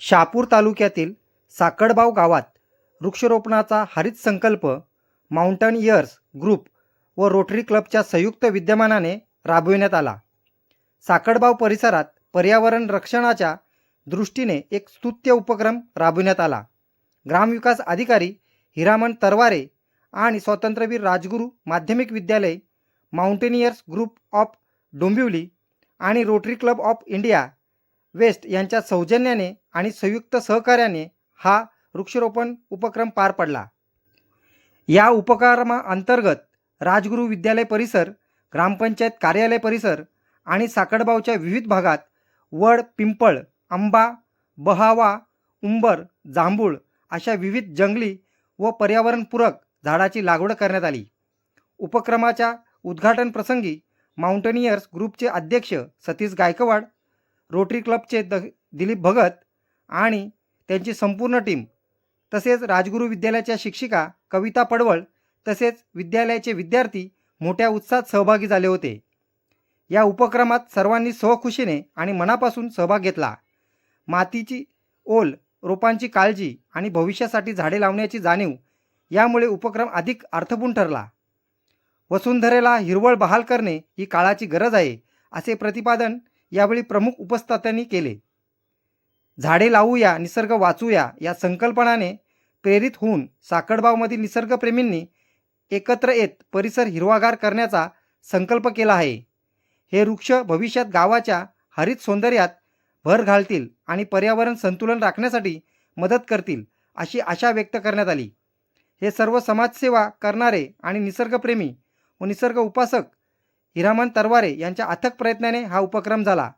शहापूर तालुक्यातील साकडबाव गावात वृक्षरोपणाचा हरित संकल्प माउंटन इयर्स ग्रुप व रोटरी क्लबच्या संयुक्त विद्यमानाने राबविण्यात आला. साकडबाव परिसरात पर्यावरण रक्षणाच्या दृष्टीने एक स्तुत्य उपक्रम राबविण्यात आला. ग्रामविकास अधिकारी हिरामन तरवारे आणि स्वातंत्र्यवीर राजगुरू माध्यमिक विद्यालय माउंटेनियर्स ग्रुप ऑफ डोंबिवली आणि rotary club of India west यांच्या सौजन्याने आणि संयुक्त सहकार्याने हा वृक्षारोपण उपक्रम पार पडला. या उपक्रमाअंतर्गत राजगुरू विद्यालय परिसर ग्रामपंचायत कार्यालय परिसर आणि साकडबावच्या विविध भागात वड पिंपळ आंबा बहावा उंबर जांभूळ अशा विविध जंगली व पर्यावरणपूरक झाडाची लागवड करण्यात आली. उपक्रमाच्या उद्घाटन प्रसंगी माउंटनियर्स ग्रुपचे अध्यक्ष सतीश गायकवाड रोटरी क्लबचे द दिलीप भगत आणि त्यांची संपूर्ण टीम तसेच राजगुरू विद्यालयाच्या शिक्षिका कविता पडवळ तसेच विद्यालयाचे विद्यार्थी मोठ्या उत्साहात सहभागी झाले होते. या उपक्रमात सर्वांनी सहखुशीने आणि मनापासून सहभाग घेतला. मातीची ओल रोपांची काळजी आणि भविष्यासाठी झाडे लावण्याची जाणीव यामुळे उपक्रम अधिक अर्थपूर्ण ठरला. वसुंधरेला हिरवळ बहाल करणे ही काळाची गरज आहे असे प्रतिपादन यावेळी प्रमुख उपस्थितांनी केले. झाडे लावूया निसर्ग वाचूया या संकल्पनाने प्रेरित होऊन साकडबावमधील निसर्गप्रेमींनी एकत्र येत परिसर हिरवागार करण्याचा संकल्प केला आहे. हे वृक्ष भविष्यात गावाच्या हरित सौंदर्यात भर घालतील आणि पर्यावरण संतुलन राखण्यासाठी मदत करतील अशी आशा व्यक्त करण्यात आली. हे सर्व समाजसेवा करणारे आणि निसर्गप्रेमी व निसर्ग उपासक हिरामन तरवारे यांच्या अथक प्रयत्नाने हा उपक्रम झाला.